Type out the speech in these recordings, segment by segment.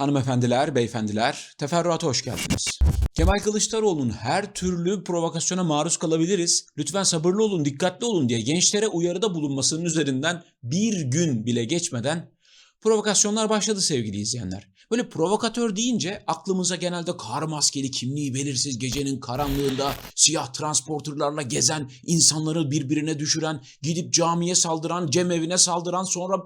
Hanımefendiler, beyefendiler, teferruata hoş geldiniz. Kemal Kılıçdaroğlu'nun her türlü provokasyona maruz kalabiliriz. Lütfen sabırlı olun, dikkatli olun diye gençlere uyarıda bulunmasının üzerinden bir gün bile geçmeden provokasyonlar başladı sevgili izleyenler. Böyle provokatör deyince aklımıza genelde kar maskeli, kimliği belirsiz gecenin karanlığında siyah transporterlarla gezen, insanları birbirine düşüren, gidip camiye saldıran, cemevine saldıran sonra...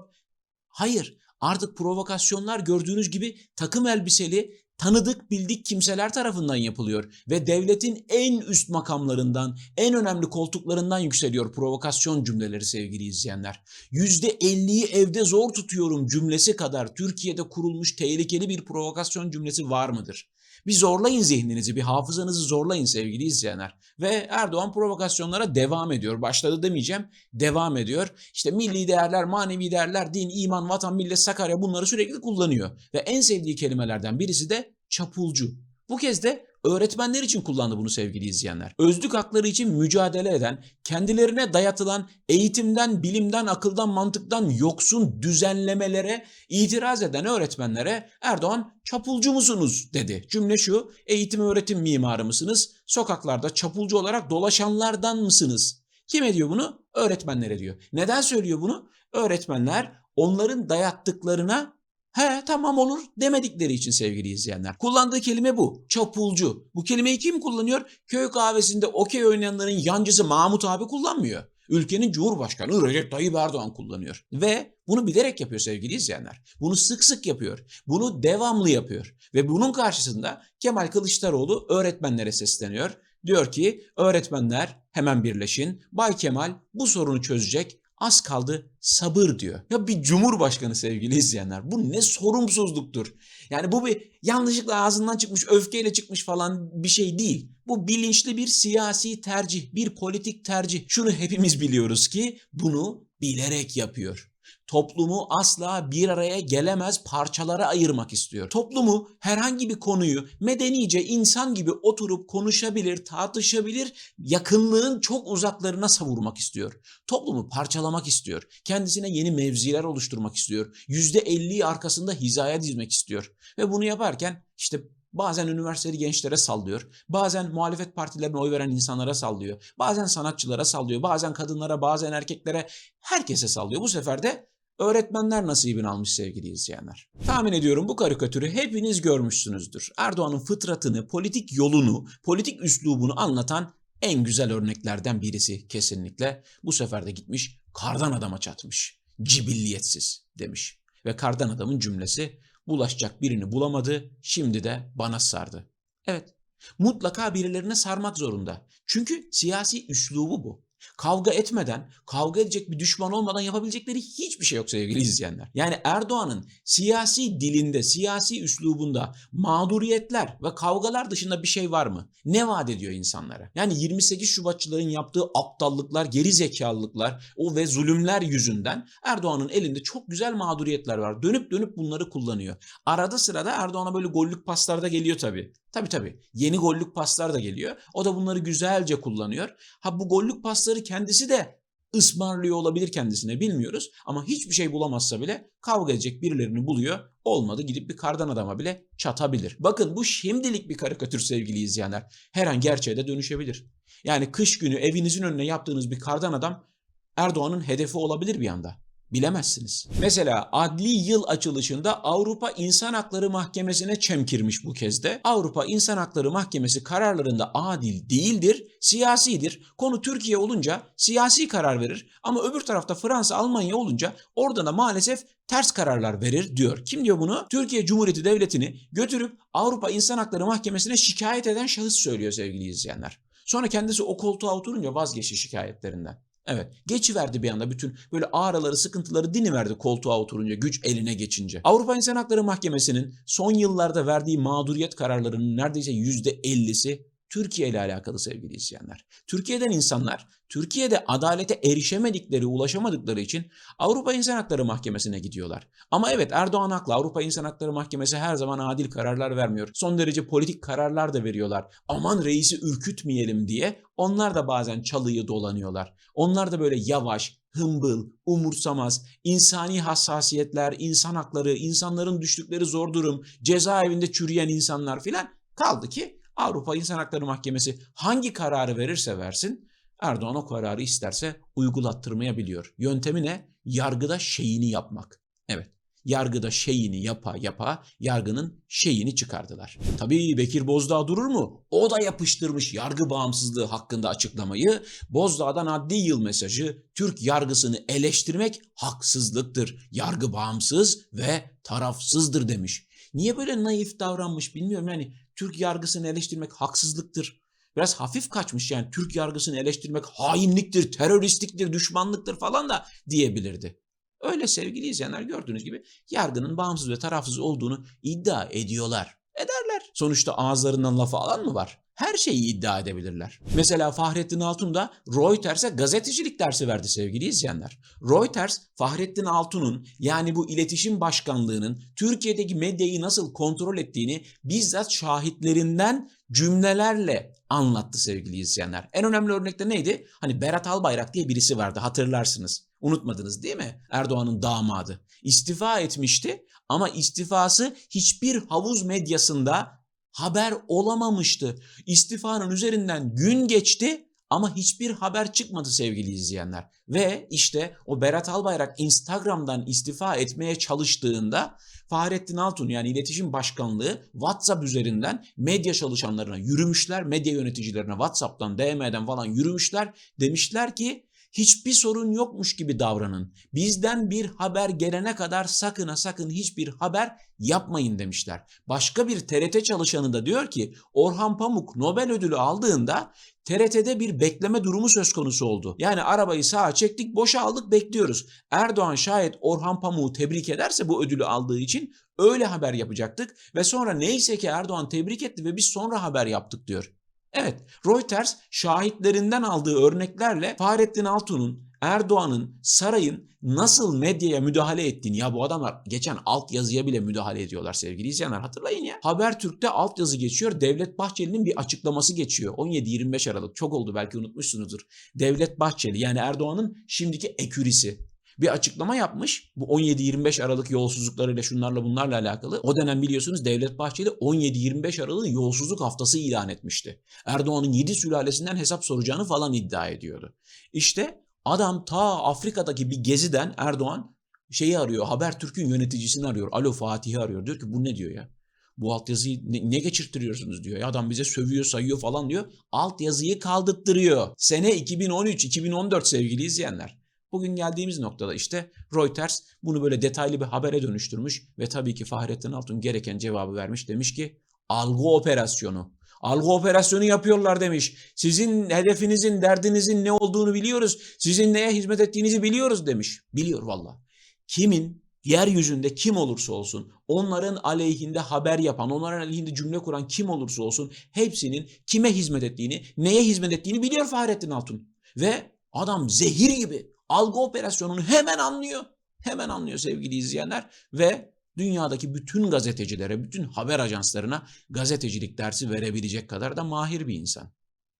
Hayır, artık provokasyonlar gördüğünüz gibi takım elbiseli, tanıdık bildik kimseler tarafından yapılıyor ve devletin en üst makamlarından, en önemli koltuklarından yükseliyor provokasyon cümleleri sevgili izleyenler. %50'yi evde zor tutuyorum cümlesi kadar Türkiye'de kurulmuş tehlikeli bir provokasyon cümlesi var mıdır? Bir zorlayın zihninizi, bir hafızanızı zorlayın sevgili izleyenler. Ve Erdoğan provokasyonlara devam ediyor. Başladı demeyeceğim, devam ediyor. İşte milli değerler, manevi değerler, din, iman, vatan, millet, Sakarya bunları sürekli kullanıyor. Ve en sevdiği kelimelerden birisi de çapulcu. Bu kez de öğretmenler için kullandı bunu sevgili izleyenler. Özlük hakları için mücadele eden, kendilerine dayatılan eğitimden, bilimden, akıldan, mantıktan yoksun düzenlemelere itiraz eden öğretmenlere Erdoğan çapulcu musunuz dedi. Cümle şu, eğitim öğretim mimarı mısınız? Sokaklarda çapulcu olarak dolaşanlardan mısınız? Kim ediyor bunu? Öğretmenlere diyor. Neden söylüyor bunu? Öğretmenler onların dayattıklarına He tamam olur demedikleri için sevgili izleyenler. Kullandığı kelime bu. Çapulcu. Bu kelimeyi kim kullanıyor? Köy kahvesinde okey oynayanların yancısı Mahmut abi kullanmıyor. Ülkenin Cumhurbaşkanı Recep Tayyip Erdoğan kullanıyor. Ve bunu bilerek yapıyor sevgili izleyenler. Bunu sık sık yapıyor. Bunu devamlı yapıyor. Ve bunun karşısında Kemal Kılıçdaroğlu öğretmenlere sesleniyor. Diyor ki öğretmenler hemen birleşin. Bay Kemal bu sorunu çözecek az kaldı sabır diyor. Ya bir cumhurbaşkanı sevgili izleyenler bu ne sorumsuzluktur. Yani bu bir yanlışlıkla ağzından çıkmış öfkeyle çıkmış falan bir şey değil. Bu bilinçli bir siyasi tercih, bir politik tercih. Şunu hepimiz biliyoruz ki bunu bilerek yapıyor. Toplumu asla bir araya gelemez parçalara ayırmak istiyor. Toplumu herhangi bir konuyu medenice insan gibi oturup konuşabilir, tartışabilir, yakınlığın çok uzaklarına savurmak istiyor. Toplumu parçalamak istiyor. Kendisine yeni mevziler oluşturmak istiyor. %50'yi arkasında hizaya dizmek istiyor. Ve bunu yaparken işte Bazen üniversiteli gençlere sallıyor. Bazen muhalefet partilerine oy veren insanlara sallıyor. Bazen sanatçılara sallıyor. Bazen kadınlara, bazen erkeklere, herkese sallıyor. Bu sefer de öğretmenler nasibini almış sevgili izleyenler. Tahmin ediyorum bu karikatürü hepiniz görmüşsünüzdür. Erdoğan'ın fıtratını, politik yolunu, politik üslubunu anlatan en güzel örneklerden birisi kesinlikle. Bu sefer de gitmiş kardan adama çatmış. Cibilliyetsiz demiş. Ve kardan adamın cümlesi bulaşacak birini bulamadı, şimdi de bana sardı. Evet, mutlaka birilerine sarmak zorunda. Çünkü siyasi üslubu bu. Kavga etmeden, kavga edecek bir düşman olmadan yapabilecekleri hiçbir şey yok sevgili izleyenler. Yani Erdoğan'ın siyasi dilinde, siyasi üslubunda mağduriyetler ve kavgalar dışında bir şey var mı? Ne vaat ediyor insanlara? Yani 28 Şubatçıların yaptığı aptallıklar, geri zekalılıklar o ve zulümler yüzünden Erdoğan'ın elinde çok güzel mağduriyetler var. Dönüp dönüp bunları kullanıyor. Arada sırada Erdoğan'a böyle gollük paslar da geliyor tabii. Tabii tabii. Yeni gollük paslar da geliyor. O da bunları güzelce kullanıyor. Ha bu gollük pasları kendisi de ısmarlıyor olabilir kendisine bilmiyoruz. Ama hiçbir şey bulamazsa bile kavga edecek birilerini buluyor. Olmadı gidip bir kardan adama bile çatabilir. Bakın bu şimdilik bir karikatür sevgili izleyenler. Her an gerçeğe de dönüşebilir. Yani kış günü evinizin önüne yaptığınız bir kardan adam Erdoğan'ın hedefi olabilir bir anda. Bilemezsiniz. Mesela adli yıl açılışında Avrupa İnsan Hakları Mahkemesi'ne çemkirmiş bu kez de. Avrupa İnsan Hakları Mahkemesi kararlarında adil değildir, siyasidir. Konu Türkiye olunca siyasi karar verir ama öbür tarafta Fransa, Almanya olunca orada da maalesef ters kararlar verir diyor. Kim diyor bunu? Türkiye Cumhuriyeti Devleti'ni götürüp Avrupa İnsan Hakları Mahkemesi'ne şikayet eden şahıs söylüyor sevgili izleyenler. Sonra kendisi o koltuğa oturunca vazgeçti şikayetlerinden. Evet geçiverdi bir anda bütün böyle ağrıları sıkıntıları diniverdi koltuğa oturunca güç eline geçince. Avrupa İnsan Hakları Mahkemesi'nin son yıllarda verdiği mağduriyet kararlarının neredeyse %50'si Türkiye ile alakalı sevgili izleyenler. Türkiye'den insanlar Türkiye'de adalete erişemedikleri, ulaşamadıkları için Avrupa İnsan Hakları Mahkemesi'ne gidiyorlar. Ama evet Erdoğan haklı. Avrupa İnsan Hakları Mahkemesi her zaman adil kararlar vermiyor. Son derece politik kararlar da veriyorlar. Aman reisi ürkütmeyelim diye onlar da bazen çalıyı dolanıyorlar. Onlar da böyle yavaş, hımbıl, umursamaz, insani hassasiyetler, insan hakları, insanların düştükleri zor durum, cezaevinde çürüyen insanlar filan kaldı ki Avrupa İnsan Hakları Mahkemesi hangi kararı verirse versin Erdoğan o kararı isterse uygulattırmayabiliyor. Yöntemi ne? Yargıda şeyini yapmak. Evet. Yargıda şeyini yapa yapa yargının şeyini çıkardılar. Tabii Bekir Bozdağ durur mu? O da yapıştırmış yargı bağımsızlığı hakkında açıklamayı. Bozdağ'dan adli yıl mesajı Türk yargısını eleştirmek haksızlıktır. Yargı bağımsız ve tarafsızdır demiş. Niye böyle naif davranmış bilmiyorum yani Türk yargısını eleştirmek haksızlıktır. Biraz hafif kaçmış yani Türk yargısını eleştirmek hainliktir, teröristliktir, düşmanlıktır falan da diyebilirdi. Öyle sevgili izleyenler gördüğünüz gibi yargının bağımsız ve tarafsız olduğunu iddia ediyorlar. Ederler. Sonuçta ağızlarından lafı alan mı var? Her şeyi iddia edebilirler. Mesela Fahrettin Altun da Reuters'e gazetecilik dersi verdi sevgili izleyenler. Reuters, Fahrettin Altun'un yani bu iletişim başkanlığının Türkiye'deki medyayı nasıl kontrol ettiğini bizzat şahitlerinden cümlelerle anlattı sevgili izleyenler. En önemli örnek de neydi? Hani Berat Albayrak diye birisi vardı hatırlarsınız. Unutmadınız değil mi? Erdoğan'ın damadı. İstifa etmişti ama istifası hiçbir havuz medyasında haber olamamıştı. İstifanın üzerinden gün geçti ama hiçbir haber çıkmadı sevgili izleyenler. Ve işte o Berat Albayrak Instagram'dan istifa etmeye çalıştığında Fahrettin Altun yani iletişim başkanlığı WhatsApp üzerinden medya çalışanlarına yürümüşler, medya yöneticilerine WhatsApp'tan, DM'den falan yürümüşler. Demişler ki hiçbir sorun yokmuş gibi davranın. Bizden bir haber gelene kadar sakın ha sakın hiçbir haber yapmayın demişler. Başka bir TRT çalışanı da diyor ki Orhan Pamuk Nobel ödülü aldığında TRT'de bir bekleme durumu söz konusu oldu. Yani arabayı sağa çektik, boşa aldık, bekliyoruz. Erdoğan şayet Orhan Pamuk'u tebrik ederse bu ödülü aldığı için öyle haber yapacaktık ve sonra neyse ki Erdoğan tebrik etti ve biz sonra haber yaptık diyor. Evet, Reuters şahitlerinden aldığı örneklerle Fahrettin Altun'un, Erdoğan'ın, sarayın nasıl medyaya müdahale ettiğini ya bu adamlar geçen altyazıya bile müdahale ediyorlar sevgili izleyenler hatırlayın ya. Habertürk'te altyazı geçiyor. Devlet Bahçeli'nin bir açıklaması geçiyor. 17-25 Aralık çok oldu belki unutmuşsunuzdur. Devlet Bahçeli yani Erdoğan'ın şimdiki ekürisi bir açıklama yapmış. Bu 17-25 Aralık yolsuzluklarıyla şunlarla bunlarla alakalı. O dönem biliyorsunuz Devlet Bahçeli 17-25 Aralık'ı yolsuzluk haftası ilan etmişti. Erdoğan'ın 7 sülalesinden hesap soracağını falan iddia ediyordu. İşte adam ta Afrika'daki bir geziden Erdoğan şeyi arıyor. Habertürk'ün yöneticisini arıyor. Alo Fatih'i arıyor. Diyor ki bu ne diyor ya? Bu altyazıyı ne, ne geçirttiriyorsunuz diyor. Ya adam bize sövüyor sayıyor falan diyor. Altyazıyı kaldırttırıyor. Sene 2013-2014 sevgili izleyenler. Bugün geldiğimiz noktada işte Reuters bunu böyle detaylı bir habere dönüştürmüş ve tabii ki Fahrettin Altun gereken cevabı vermiş. Demiş ki algı operasyonu. Algı operasyonu yapıyorlar demiş. Sizin hedefinizin, derdinizin ne olduğunu biliyoruz. Sizin neye hizmet ettiğinizi biliyoruz demiş. Biliyor valla. Kimin yeryüzünde kim olursa olsun, onların aleyhinde haber yapan, onların aleyhinde cümle kuran kim olursa olsun hepsinin kime hizmet ettiğini, neye hizmet ettiğini biliyor Fahrettin Altun. Ve adam zehir gibi algı operasyonunu hemen anlıyor. Hemen anlıyor sevgili izleyenler ve dünyadaki bütün gazetecilere, bütün haber ajanslarına gazetecilik dersi verebilecek kadar da mahir bir insan.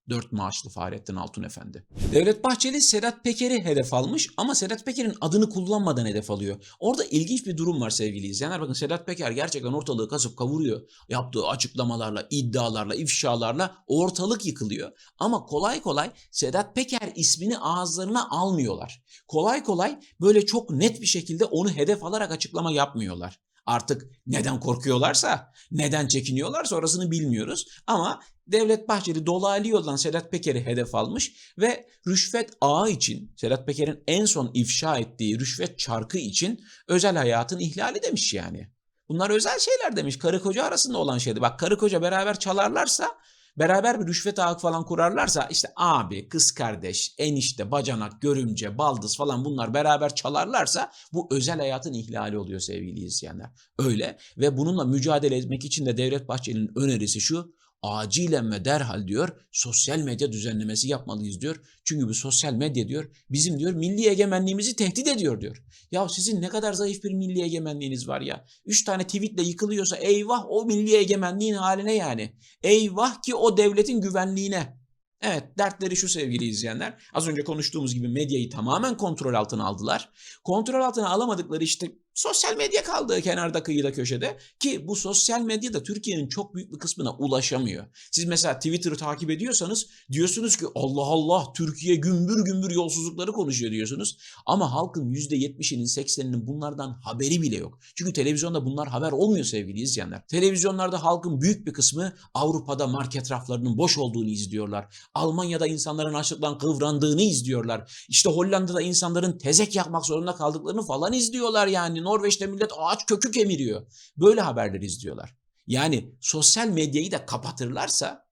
Dört maaşlı Fahrettin Altun Efendi. Devlet Bahçeli Sedat Peker'i hedef almış ama Sedat Peker'in adını kullanmadan hedef alıyor. Orada ilginç bir durum var sevgili izleyenler. Bakın Sedat Peker gerçekten ortalığı kasıp kavuruyor. Yaptığı açıklamalarla, iddialarla, ifşalarla ortalık yıkılıyor. Ama kolay kolay Sedat Peker ismini ağızlarına almıyorlar. Kolay kolay böyle çok net bir şekilde onu hedef alarak açıklama yapmıyorlar. Artık neden korkuyorlarsa, neden çekiniyorlarsa orasını bilmiyoruz. Ama Devlet Bahçeli dolaylı yoldan Sedat Peker'i hedef almış ve rüşvet ağı için, Sedat Peker'in en son ifşa ettiği rüşvet çarkı için özel hayatın ihlali demiş yani. Bunlar özel şeyler demiş. Karı koca arasında olan şeydi. Bak karı koca beraber çalarlarsa beraber bir rüşvet ağı falan kurarlarsa işte abi, kız kardeş, enişte, bacanak, görümce, baldız falan bunlar beraber çalarlarsa bu özel hayatın ihlali oluyor sevgili izleyenler. Öyle ve bununla mücadele etmek için de Devlet Bahçeli'nin önerisi şu acilen ve derhal diyor sosyal medya düzenlemesi yapmalıyız diyor. Çünkü bu sosyal medya diyor bizim diyor milli egemenliğimizi tehdit ediyor diyor. Ya sizin ne kadar zayıf bir milli egemenliğiniz var ya. Üç tane tweetle yıkılıyorsa eyvah o milli egemenliğin haline yani. Eyvah ki o devletin güvenliğine. Evet dertleri şu sevgili izleyenler. Az önce konuştuğumuz gibi medyayı tamamen kontrol altına aldılar. Kontrol altına alamadıkları işte sosyal medya kaldı kenarda kıyıda köşede. Ki bu sosyal medya da Türkiye'nin çok büyük bir kısmına ulaşamıyor. Siz mesela Twitter'ı takip ediyorsanız diyorsunuz ki Allah Allah Türkiye gümbür gümbür yolsuzlukları konuşuyor diyorsunuz. Ama halkın %70'inin 80'inin bunlardan haberi bile yok. Çünkü televizyonda bunlar haber olmuyor sevgili izleyenler. Televizyonlarda halkın büyük bir kısmı Avrupa'da market raflarının boş olduğunu izliyorlar. Almanya'da insanların açlıktan kıvrandığını izliyorlar. İşte Hollanda'da insanların tezek yakmak zorunda kaldıklarını falan izliyorlar yani. Norveç'te millet ağaç kökü kemiriyor. Böyle haberler izliyorlar. Yani sosyal medyayı da kapatırlarsa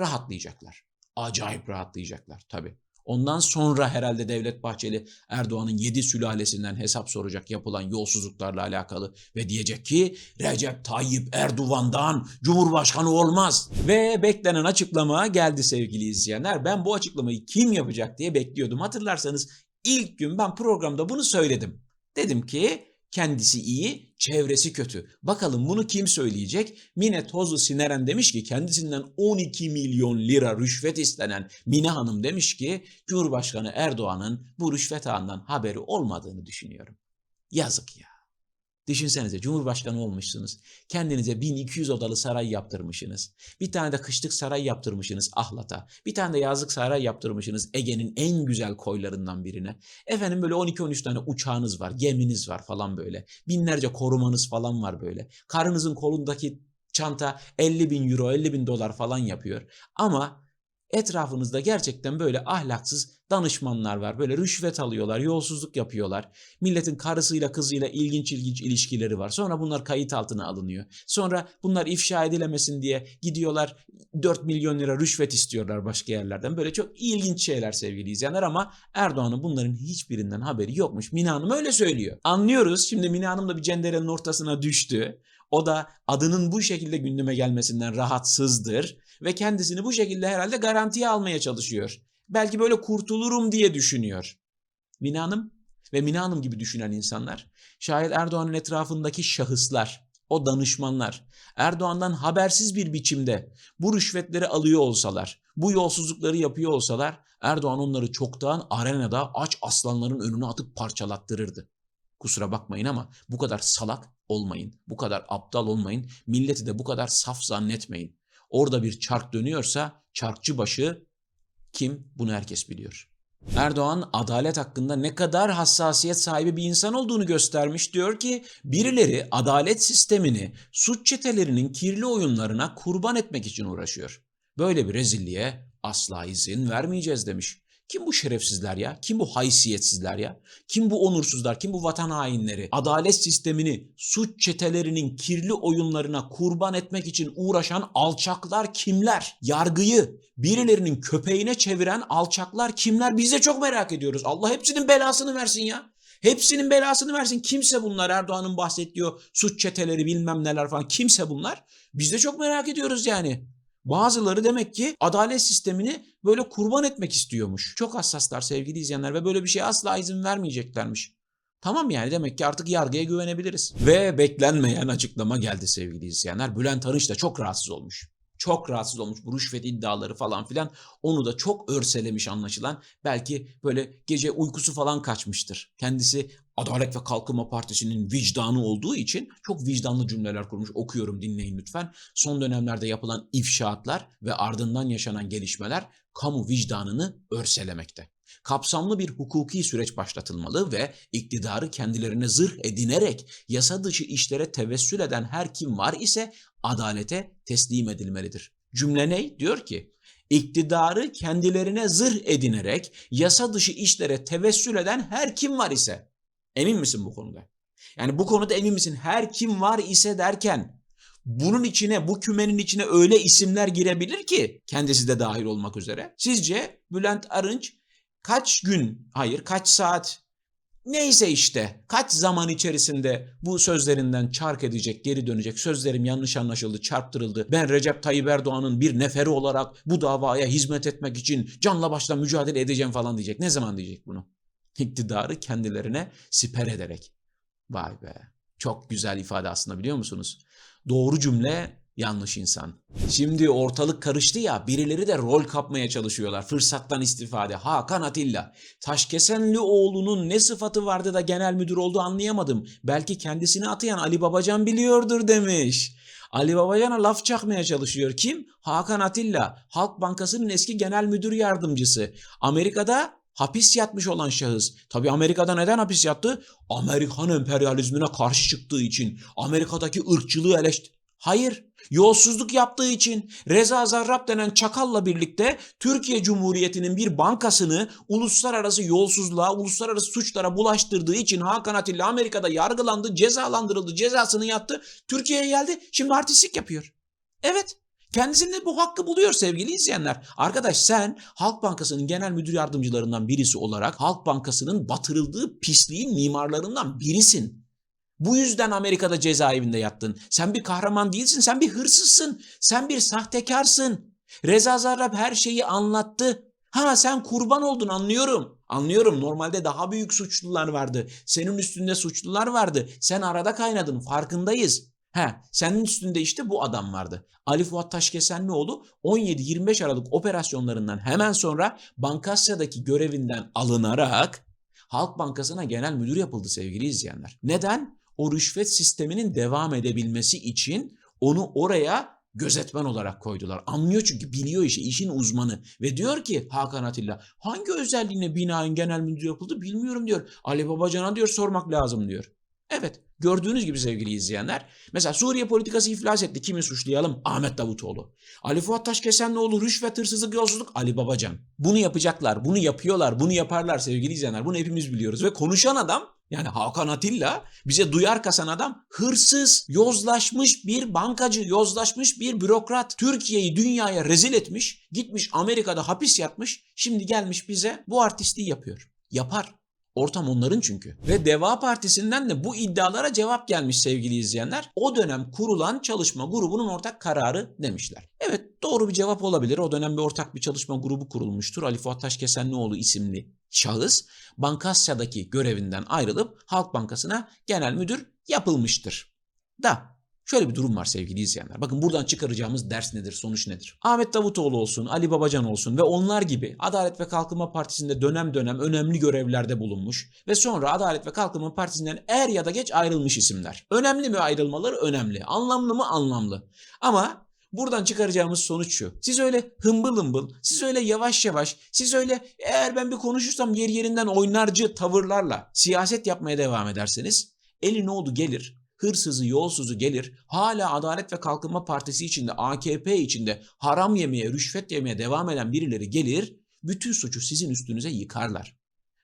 rahatlayacaklar. Acayip rahatlayacaklar tabii. Ondan sonra herhalde Devlet Bahçeli Erdoğan'ın yedi sülalesinden hesap soracak yapılan yolsuzluklarla alakalı ve diyecek ki Recep Tayyip Erdoğan'dan Cumhurbaşkanı olmaz. Ve beklenen açıklama geldi sevgili izleyenler. Ben bu açıklamayı kim yapacak diye bekliyordum. Hatırlarsanız ilk gün ben programda bunu söyledim. Dedim ki kendisi iyi, çevresi kötü. Bakalım bunu kim söyleyecek? Mine Tozlu Sineren demiş ki kendisinden 12 milyon lira rüşvet istenen Mine Hanım demiş ki Cumhurbaşkanı Erdoğan'ın bu rüşvet ağından haberi olmadığını düşünüyorum. Yazık ya. Düşünsenize Cumhurbaşkanı olmuşsunuz. Kendinize 1200 odalı saray yaptırmışsınız. Bir tane de kışlık saray yaptırmışsınız Ahlat'a. Bir tane de yazlık saray yaptırmışsınız Ege'nin en güzel koylarından birine. Efendim böyle 12-13 tane uçağınız var, geminiz var falan böyle. Binlerce korumanız falan var böyle. Karınızın kolundaki çanta 50 bin euro, 50 bin dolar falan yapıyor. Ama etrafınızda gerçekten böyle ahlaksız danışmanlar var. Böyle rüşvet alıyorlar, yolsuzluk yapıyorlar. Milletin karısıyla kızıyla ilginç ilginç ilişkileri var. Sonra bunlar kayıt altına alınıyor. Sonra bunlar ifşa edilemesin diye gidiyorlar 4 milyon lira rüşvet istiyorlar başka yerlerden. Böyle çok ilginç şeyler sevgili izleyenler ama Erdoğan'ın bunların hiçbirinden haberi yokmuş. Mine Hanım öyle söylüyor. Anlıyoruz. Şimdi Mine Hanım da bir cenderenin ortasına düştü. O da adının bu şekilde gündeme gelmesinden rahatsızdır ve kendisini bu şekilde herhalde garantiye almaya çalışıyor. Belki böyle kurtulurum diye düşünüyor. Mine Hanım ve Mine Hanım gibi düşünen insanlar, şayet Erdoğan'ın etrafındaki şahıslar, o danışmanlar, Erdoğan'dan habersiz bir biçimde bu rüşvetleri alıyor olsalar, bu yolsuzlukları yapıyor olsalar, Erdoğan onları çoktan arenada aç aslanların önüne atıp parçalattırırdı. Kusura bakmayın ama bu kadar salak olmayın, bu kadar aptal olmayın, milleti de bu kadar saf zannetmeyin. Orada bir çark dönüyorsa çarkçı başı kim bunu herkes biliyor. Erdoğan adalet hakkında ne kadar hassasiyet sahibi bir insan olduğunu göstermiş diyor ki birileri adalet sistemini suç çetelerinin kirli oyunlarına kurban etmek için uğraşıyor. Böyle bir rezilliğe asla izin vermeyeceğiz demiş. Kim bu şerefsizler ya? Kim bu haysiyetsizler ya? Kim bu onursuzlar? Kim bu vatan hainleri? Adalet sistemini suç çetelerinin kirli oyunlarına kurban etmek için uğraşan alçaklar kimler? Yargıyı birilerinin köpeğine çeviren alçaklar kimler? Biz de çok merak ediyoruz. Allah hepsinin belasını versin ya. Hepsinin belasını versin. Kimse bunlar Erdoğan'ın bahsettiği suç çeteleri bilmem neler falan. Kimse bunlar. Biz de çok merak ediyoruz yani. Bazıları demek ki adalet sistemini böyle kurban etmek istiyormuş. Çok hassaslar sevgili izleyenler ve böyle bir şeye asla izin vermeyeceklermiş. Tamam yani demek ki artık yargıya güvenebiliriz. Ve beklenmeyen açıklama geldi sevgili izleyenler. Bülent Arınç da çok rahatsız olmuş. Çok rahatsız olmuş bu rüşvet iddiaları falan filan. Onu da çok örselemiş anlaşılan. Belki böyle gece uykusu falan kaçmıştır. Kendisi Adalet ve Kalkınma Partisi'nin vicdanı olduğu için çok vicdanlı cümleler kurmuş. Okuyorum dinleyin lütfen. Son dönemlerde yapılan ifşaatlar ve ardından yaşanan gelişmeler kamu vicdanını örselemekte. Kapsamlı bir hukuki süreç başlatılmalı ve iktidarı kendilerine zırh edinerek yasa dışı işlere tevessül eden her kim var ise adalete teslim edilmelidir. Cümle ne? Diyor ki iktidarı kendilerine zırh edinerek yasa dışı işlere tevessül eden her kim var ise Emin misin bu konuda? Yani bu konuda emin misin? Her kim var ise derken bunun içine, bu kümenin içine öyle isimler girebilir ki kendisi de dahil olmak üzere. Sizce Bülent Arınç kaç gün, hayır kaç saat, neyse işte kaç zaman içerisinde bu sözlerinden çark edecek, geri dönecek. Sözlerim yanlış anlaşıldı, çarptırıldı. Ben Recep Tayyip Erdoğan'ın bir neferi olarak bu davaya hizmet etmek için canla başla mücadele edeceğim falan diyecek. Ne zaman diyecek bunu? İktidarı kendilerine siper ederek. Vay be. Çok güzel ifade aslında biliyor musunuz? Doğru cümle yanlış insan. Şimdi ortalık karıştı ya birileri de rol kapmaya çalışıyorlar. Fırsattan istifade. Hakan Atilla. Taşkesenli oğlunun ne sıfatı vardı da genel müdür oldu anlayamadım. Belki kendisini atayan Ali Babacan biliyordur demiş. Ali Babacan'a laf çakmaya çalışıyor. Kim? Hakan Atilla. Halk Bankası'nın eski genel müdür yardımcısı. Amerika'da hapis yatmış olan şahıs. Tabi Amerika'da neden hapis yattı? Amerikan emperyalizmine karşı çıktığı için. Amerika'daki ırkçılığı eleştir... Hayır, yolsuzluk yaptığı için Reza Zarrab denen çakalla birlikte Türkiye Cumhuriyeti'nin bir bankasını uluslararası yolsuzluğa, uluslararası suçlara bulaştırdığı için Hakan Atilla Amerika'da yargılandı, cezalandırıldı, cezasını yattı. Türkiye'ye geldi, şimdi artistlik yapıyor. Evet, Kendisinde bu hakkı buluyor sevgili izleyenler. Arkadaş sen Halk Bankası'nın genel müdür yardımcılarından birisi olarak Halk Bankası'nın batırıldığı pisliğin mimarlarından birisin. Bu yüzden Amerika'da cezaevinde yattın. Sen bir kahraman değilsin, sen bir hırsızsın, sen bir sahtekarsın. Reza Zarrab her şeyi anlattı. Ha sen kurban oldun anlıyorum. Anlıyorum normalde daha büyük suçlular vardı. Senin üstünde suçlular vardı. Sen arada kaynadın farkındayız. He, senin üstünde işte bu adam vardı. Ali Fuat Taşkesenlioğlu 17-25 Aralık operasyonlarından hemen sonra Bankasya'daki görevinden alınarak Halk Bankası'na genel müdür yapıldı sevgili izleyenler. Neden? O rüşvet sisteminin devam edebilmesi için onu oraya gözetmen olarak koydular. Anlıyor çünkü biliyor işi, işin uzmanı. Ve diyor ki Hakan Atilla hangi özelliğine binaen genel müdür yapıldı bilmiyorum diyor. Ali Babacan'a diyor sormak lazım diyor. Evet gördüğünüz gibi sevgili izleyenler. Mesela Suriye politikası iflas etti. Kimi suçlayalım? Ahmet Davutoğlu. Ali Fuat Taşkesenlioğlu rüşvet, hırsızlık, yolsuzluk Ali Babacan. Bunu yapacaklar, bunu yapıyorlar, bunu yaparlar sevgili izleyenler. Bunu hepimiz biliyoruz. Ve konuşan adam yani Hakan Atilla bize duyar kasan adam hırsız, yozlaşmış bir bankacı, yozlaşmış bir bürokrat. Türkiye'yi dünyaya rezil etmiş, gitmiş Amerika'da hapis yatmış. Şimdi gelmiş bize bu artistliği yapıyor. Yapar. Ortam onların çünkü. Ve Deva Partisi'nden de bu iddialara cevap gelmiş sevgili izleyenler. O dönem kurulan çalışma grubunun ortak kararı demişler. Evet doğru bir cevap olabilir. O dönem bir ortak bir çalışma grubu kurulmuştur. Ali Fuat Taşkesenlioğlu isimli şahıs Bankasya'daki görevinden ayrılıp Halk Bankası'na genel müdür yapılmıştır. Da Şöyle bir durum var sevgili izleyenler. Bakın buradan çıkaracağımız ders nedir, sonuç nedir? Ahmet Davutoğlu olsun, Ali Babacan olsun ve onlar gibi Adalet ve Kalkınma Partisi'nde dönem dönem önemli görevlerde bulunmuş ve sonra Adalet ve Kalkınma Partisi'nden er ya da geç ayrılmış isimler. Önemli mi ayrılmaları? Önemli. Anlamlı mı? Anlamlı. Ama Buradan çıkaracağımız sonuç şu. Siz öyle hımbıl hımbıl, siz öyle yavaş yavaş, siz öyle eğer ben bir konuşursam yer yerinden oynarcı tavırlarla siyaset yapmaya devam ederseniz eli ne oldu gelir hırsızı, yolsuzu gelir, hala Adalet ve Kalkınma Partisi içinde, AKP içinde haram yemeye, rüşvet yemeye devam eden birileri gelir, bütün suçu sizin üstünüze yıkarlar.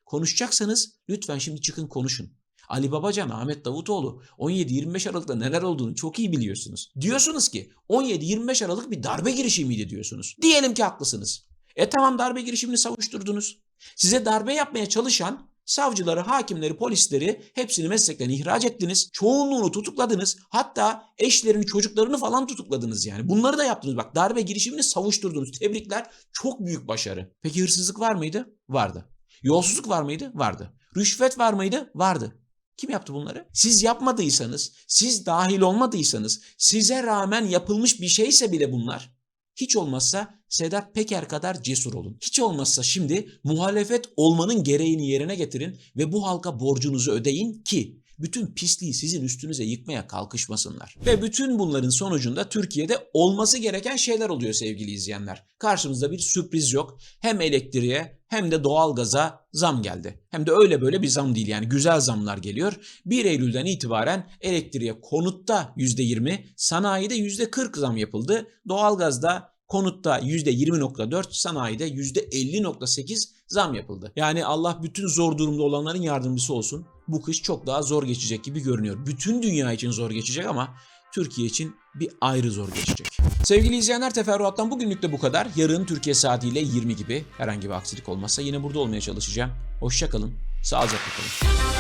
Konuşacaksanız lütfen şimdi çıkın konuşun. Ali Babacan, Ahmet Davutoğlu 17-25 Aralık'ta neler olduğunu çok iyi biliyorsunuz. Diyorsunuz ki 17-25 Aralık bir darbe girişimiydi diyorsunuz. Diyelim ki haklısınız. E tamam darbe girişimini savuşturdunuz. Size darbe yapmaya çalışan Savcıları, hakimleri, polisleri hepsini meslekten ihraç ettiniz. Çoğunluğunu tutukladınız. Hatta eşlerini, çocuklarını falan tutukladınız yani. Bunları da yaptınız. Bak darbe girişimini savuşturdunuz. Tebrikler. Çok büyük başarı. Peki hırsızlık var mıydı? Vardı. Yolsuzluk var mıydı? Vardı. Rüşvet var mıydı? Vardı. Kim yaptı bunları? Siz yapmadıysanız, siz dahil olmadıysanız, size rağmen yapılmış bir şeyse bile bunlar hiç olmazsa Sedat Peker kadar cesur olun. Hiç olmazsa şimdi muhalefet olmanın gereğini yerine getirin ve bu halka borcunuzu ödeyin ki bütün pisliği sizin üstünüze yıkmaya kalkışmasınlar. Ve bütün bunların sonucunda Türkiye'de olması gereken şeyler oluyor sevgili izleyenler. Karşımızda bir sürpriz yok. Hem elektriğe hem de doğalgaza zam geldi. Hem de öyle böyle bir zam değil yani güzel zamlar geliyor. 1 Eylül'den itibaren elektriğe konutta %20, sanayide %40 zam yapıldı. Doğalgazda konutta %20.4, sanayide %50.8 zam yapıldı. Yani Allah bütün zor durumda olanların yardımcısı olsun. Bu kış çok daha zor geçecek gibi görünüyor. Bütün dünya için zor geçecek ama Türkiye için bir ayrı zor geçecek. Sevgili izleyenler teferruattan bugünlük de bu kadar. Yarın Türkiye saatiyle 20 gibi herhangi bir aksilik olmazsa yine burada olmaya çalışacağım. Hoşçakalın, sağlıcakla kalın.